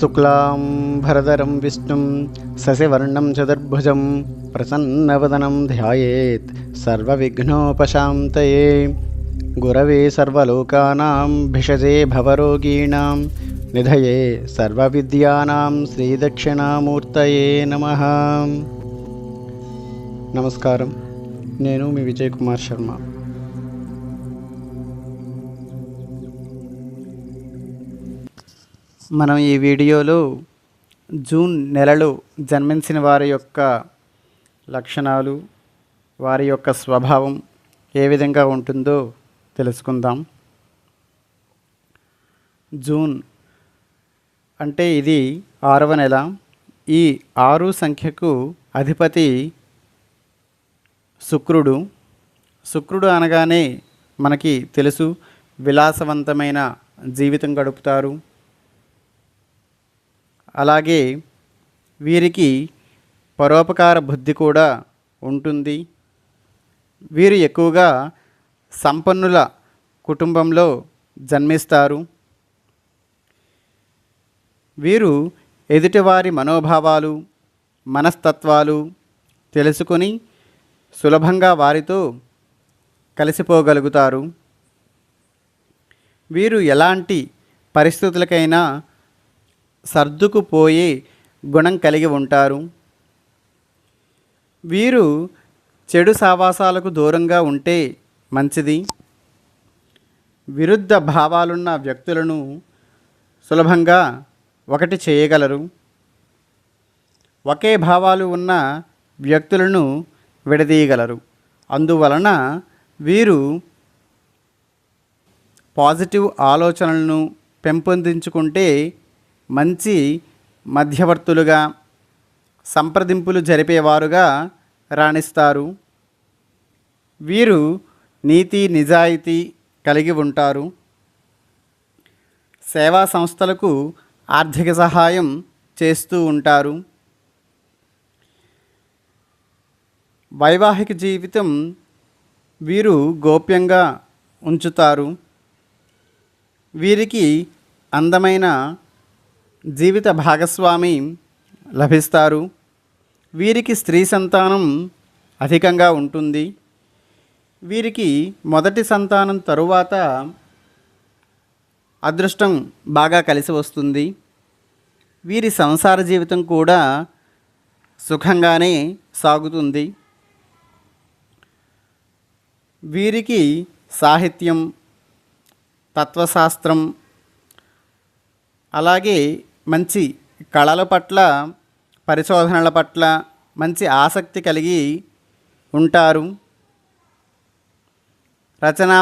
శుక్లాం భరదరం విష్ణుం శశివర్ణం చతుర్భుజం ప్రసన్నవదనం ధ్యాయేత్ సర్వవిఘ్నోపశాంతయే. గురవే సర్వలోకానాం భిషజే భవరోగీణాం నిధయే సర్వవిద్యానాం శ్రీదక్షిణామూర్తయే నమ. నమస్కారం. నేను మీ విజయ్ కుమార్ శర్మ. మనం ఈ వీడియోలో జూన్ నెలలో జన్మించిన వారి యొక్క లక్షణాలు వారి యొక్క స్వభావం ఏ విధంగా ఉంటుందో తెలుసుకుందాం. జూన్ అంటే ఇది ఆరవ నెల. ఈ ఆరు సంఖ్యకు అధిపతి శుక్రుడు. శుక్రుడు అనగానే మనకి తెలుసు విలాసవంతమైన జీవితం గడుపుతారు. అలాగే వీరికి పరోపకార బుద్ధి కూడా ఉంటుంది. వీరు ఎక్కువగా సంపన్నుల కుటుంబంలో జన్మిస్తారు. వీరు ఎదుటివారి మనోభావాలు మనస్తత్వాలు తెలుసుకొని సులభంగా వారితో కలిసిపోగలుగుతారు. వీరు ఎలాంటి పరిస్థితులకైనా సర్దుకుపోయే గుణం కలిగి ఉంటారు. వీరు చెడు సావాసాలకు దూరంగా ఉంటే మంచిది. విరుద్ధ భావాలున్న వ్యక్తులను సులభంగా ఒకటి చేయగలరు. ఒకే భావాలు ఉన్న వ్యక్తులను విడదీయగలరు. అందువలన వీరు పాజిటివ్ ఆలోచనలను పెంపొందించుకుంటే మంచి మధ్యవర్తులుగా సంప్రదింపులు జరిపేవారుగా రాణిస్తారు. వీరు నీతి నిజాయితీ కలిగి ఉంటారు. సేవా సంస్థలకు ఆర్థిక సహాయం చేస్తూ ఉంటారు. వైవాహిక జీవితం వీరు గోప్యంగా ఉంచుతారు. వీరికి అందమైన జీవిత భాగస్వామి లభిస్తారు. వీరికి స్త్రీ సంతానం అధికంగా ఉంటుంది. వీరికి మొదటి సంతానం తరువాత అదృష్టం బాగా కలిసి వస్తుంది. వీరి సంసార జీవితం కూడా సుఖంగానే సాగుతుంది. వీరికి సాహిత్యం తత్వశాస్త్రం అలాగే మంచి కళల పట్ల పరిశోధనల పట్ల మంచి ఆసక్తి కలిగి ఉంటారు. రచన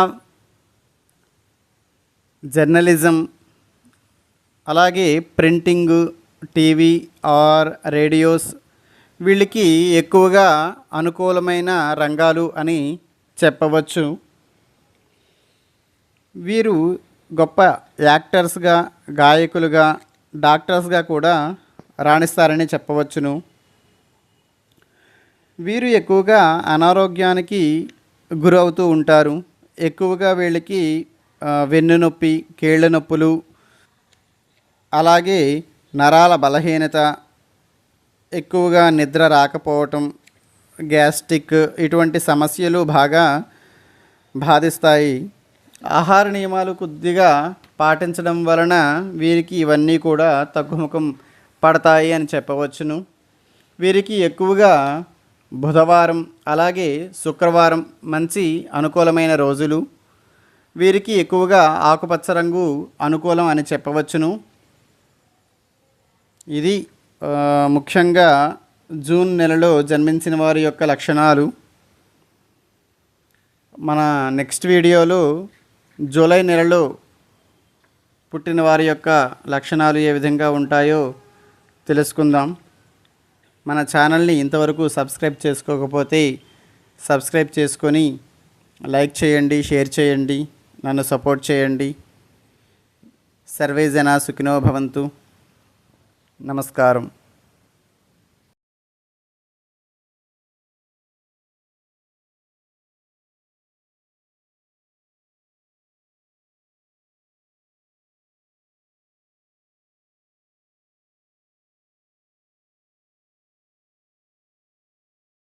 జర్నలిజం అలాగే ప్రింటింగ్ టీవీ ఆర్ రేడియోస్ వీళ్ళకి ఎక్కువగా అనుకూలమైన రంగాలు అని చెప్పవచ్చు. వీరు గొప్ప యాక్టర్స్గా గాయకులుగా డాక్టర్స్గా కూడా రాణిస్తారని చెప్పవచ్చును. వీరు ఎక్కువగా అనారోగ్యానికి గురవుతూ ఉంటారు. ఎక్కువగా వీళ్ళకి వెన్ను నొప్పి కీళ్ళ నొప్పులు అలాగే నరాల బలహీనత ఎక్కువగా నిద్ర రాకపోవటం గ్యాస్ట్రిక్ ఇటువంటి సమస్యలు బాగా బాధిస్తాయి. ఆహార నియమాలు కొద్దిగా పాటించడం వలన వీరికి ఇవన్నీ కూడా తగ్గుముఖం పడతాయి అని చెప్పవచ్చును. వీరికి ఎక్కువగా బుధవారం అలాగే శుక్రవారం మంచి అనుకూలమైన రోజులు. వీరికి ఎక్కువగా ఆకుపచ్చ రంగు అనుకూలం అని చెప్పవచ్చును. ఇది ముఖ్యంగా జూన్ నెలలో జన్మించిన వారి యొక్క లక్షణాలు. మన నెక్స్ట్ వీడియోలో జూలై నెలలో పుట్టిన వారి యొక్క లక్షణాలు ఏ విధంగా ఉంటాయో తెలుసుకుందాం. మన ఛానల్ని ఇంతవరకు సబ్స్క్రైబ్ చేసుకోకపోతే సబ్స్క్రైబ్ చేసుకొని లైక్ చేయండి షేర్ చేయండి నన్ను సపోర్ట్ చేయండి. సర్వే జనా సుఖినో భవంతు. నమస్కారం.